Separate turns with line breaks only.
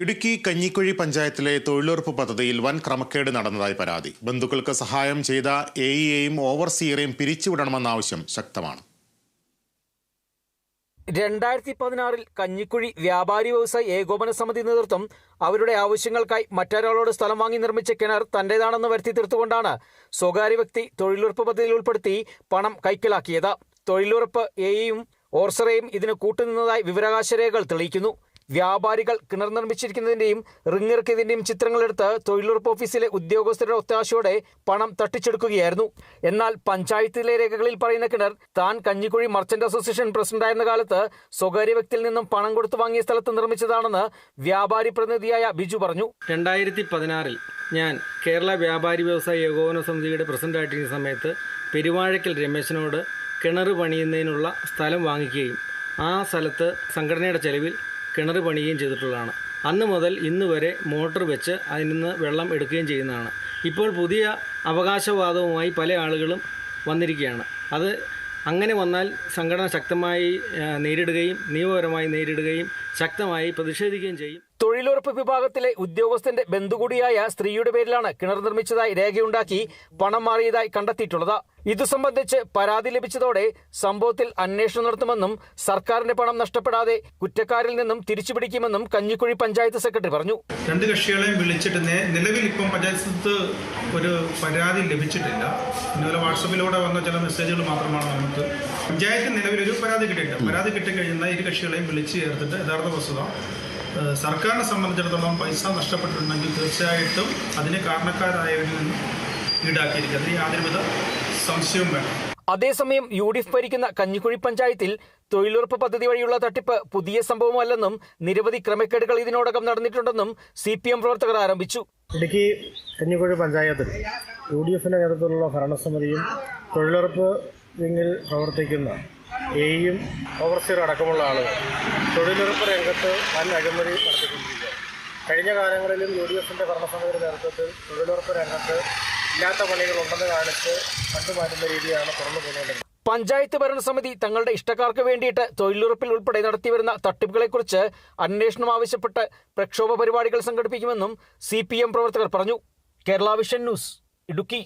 ഇടുക്കി കഞ്ഞിക്കുഴി പഞ്ചായത്തിലെ തൊഴിലുറപ്പ് പദ്ധതിയിൽ വൻ ക്രമക്കേട് നടന്നതായി പരാതി. ബന്ധുക്കൾക്ക് സഹായം ചെയ്ത എ ഇയെയും ഓവർസിയറെയും പിരിച്ചുവിടണമെന്ന ആവശ്യം ശക്തമാണ്.
രണ്ടായിരത്തി പതിനാറിൽ കഞ്ഞിക്കുഴി വ്യാപാരി വ്യവസായ ഏകോപന സമിതി നേതൃത്വം അവരുടെ ആവശ്യങ്ങൾക്കായി മറ്റൊരാളോട് സ്ഥലം വാങ്ങി നിർമ്മിച്ച കിണർ തന്റേതാണെന്ന് വരുത്തി തീർത്തുകൊണ്ടാണ് സ്വകാര്യ വ്യക്തി തൊഴിലുറപ്പ് പദ്ധതിയിൽ ഉൾപ്പെടുത്തി പണം കൈക്കലാക്കിയത്. തൊഴിലുറപ്പ് എയും ഓർസറേയും ഇതിന് കൂട്ടുനിന്നതായി വിവരാകാശ രേഖകൾ തെളിയിക്കുന്നു. വ്യാപാരികൾ കിണർ നിർമ്മിച്ചിരിക്കുന്നതിന്റെയും റിങ്ങിറക്കിയതിന്റെയും ചിത്രങ്ങളെടുത്ത് തൊഴിലുറപ്പ് ഓഫീസിലെ ഉദ്യോഗസ്ഥരുടെ ഒത്താശയോടെ പണം തട്ടിച്ചെടുക്കുകയായിരുന്നു. എന്നാൽ പഞ്ചായത്തിലെ രേഖകളിൽ പറയുന്ന കിണർ താൻ കഞ്ഞിക്കുഴി മർച്ചന്റ് അസോസിയേഷൻ പ്രസിഡന്റായിരുന്ന കാലത്ത് സ്വകാര്യ വ്യക്തിയിൽ നിന്നും പണം കൊടുത്തു വാങ്ങിയ സ്ഥലത്ത് നിർമ്മിച്ചതാണെന്ന് വ്യാപാരി പ്രതിനിധിയായ ബിജു പറഞ്ഞു.
രണ്ടായിരത്തി പതിനാറിൽ ഞാൻ കേരള വ്യാപാരി വ്യവസായ ഏകോപന സമിതിയുടെ പ്രസിഡന്റായിട്ടിരുന്ന സമയത്ത് പെരുവാഴക്കൽ രമേശനോട് കിണർ പണിയുന്നതിനുള്ള സ്ഥലം വാങ്ങിക്കുകയും ആ സ്ഥലത്ത് സംഘടനയുടെ ചെലവിൽ കിണർ പണിയുകയും ചെയ്തിട്ടുള്ളതാണ്. അന്ന് മുതൽ ഇന്ന് വരെ മോട്ടോർ വെച്ച് അതിൽ നിന്ന് വെള്ളം എടുക്കുകയും ചെയ്യുന്നതാണ്. ഇപ്പോൾ പുതിയ അവകാശവാദവുമായി പല ആളുകളും വന്നിരിക്കുകയാണ്. അത് അങ്ങനെ വന്നാൽ സംഘടന ശക്തമായി നേരിടുകയും നിയമപരമായി നേരിടുകയും ശക്തമായി പ്രതിഷേധിക്കുകയും ചെയ്യും.
തൊഴിലുറപ്പ് വിഭാഗത്തിലെ ഉദ്യോഗസ്ഥന്റെ ബന്ധുകൂടിയായ സ്ത്രീയുടെ പേരിലാണ് കിണർ നിർമ്മിച്ചതായി രേഖയുണ്ടാക്കി പണം മാറിയതായി കണ്ടെത്തിയിട്ടുള്ളത്. ഇതു സംബന്ധിച്ച് പരാതി ലഭിച്ചതോടെ സംഭവത്തിൽ അന്വേഷണം നടത്തുമെന്നും സർക്കാരിന്റെ പണം നഷ്ടപ്പെടാതെ കുറ്റക്കാരിൽ നിന്നും തിരിച്ചുപിടിക്കുമെന്നും കഞ്ഞിക്കുഴി പഞ്ചായത്ത് സെക്രട്ടറി പറഞ്ഞു.
രണ്ട് കക്ഷികളെയും വിളിച്ചിട്ട് നിലവിൽ ഇപ്പം പഞ്ചായത്ത് ഒരു പരാതി ലഭിച്ചിട്ടില്ല. ഇന്നലെ വാട്സപ്പിലൂടെ വന്ന ചില മെസ്സേജുകൾ മാത്രമാണ് നമുക്ക്. പഞ്ചായത്ത് നിലവിൽ ഒരു പരാതി കിട്ടിയിട്ടില്ല. പരാതി കിട്ടിക്കഴിഞ്ഞാൽ ഇരു കക്ഷികളെയും വിളിച്ച് ചേർത്തിട്ട് യഥാർത്ഥ വസ്തുത സർക്കാരിനെ സംബന്ധിച്ചിടത്തോളം പൈസ നഷ്ടപ്പെട്ടിട്ടുണ്ടെങ്കിൽ തീർച്ചയായിട്ടും അതിന് കാരണക്കാരായവരിൽ നിന്നും ഈടാക്കിയിരിക്കും. അതിന് യാതൊരുവിധ സംശയവും വേണം.
അതേസമയം യു ഡി എഫ് ഭരിക്കുന്ന കഞ്ഞിക്കുഴി പഞ്ചായത്തിൽ തൊഴിലുറപ്പ് പദ്ധതി വഴിയുള്ള തട്ടിപ്പ് പുതിയ സംഭവമല്ലെന്നും നിരവധി ക്രമക്കേടുകൾ ഇതിനോടകം നടന്നിട്ടുണ്ടെന്നും സി പി എം പ്രവർത്തകർ ആരംഭിച്ചു.
ഇടുക്കി കഞ്ഞിക്കുഴി പഞ്ചായത്തിൽ യു ഡി എഫിന്റെ നേതൃത്വത്തിലുള്ള ഭരണസമിതിയും തൊഴിലുറപ്പ് വിങ്ങിൽ പ്രവർത്തിക്കുന്ന എയും ഓവർസിയർ അടക്കമുള്ള ആളുകൾ തൊഴിലുറപ്പ് രംഗത്ത് വൻ അഴിമതി നടത്തിക്കൊണ്ടിരിക്കുകയാണ്. കഴിഞ്ഞ കാലങ്ങളിലും യു ഡി എഫിന്റെ ഭരണസമിതിയുടെ നേതൃത്വത്തിൽ തൊഴിലുറപ്പ് രംഗത്ത് ഇല്ലാത്ത പണികളുണ്ടെന്ന് കാണിച്ച് കണ്ടുമാറ്റുന്ന രീതിയാണ് തുറന്നു പോകുന്നത്
പഞ്ചായത്ത് ഭരണസമിതി തങ്ങളുടെ ഇഷ്ടക്കാർക്ക് വേണ്ടിയിട്ട് തൊഴിലുറപ്പിൽ ഉൾപ്പെടെ നടത്തിവരുന്ന തട്ടിപ്പുകളെക്കുറിച്ച് അന്വേഷണം ആവശ്യപ്പെട്ട് പ്രക്ഷോഭ പരിപാടികൾ സംഘടിപ്പിക്കുമെന്നും സി പ്രവർത്തകർ പറഞ്ഞു. Kerala vision news Idukki.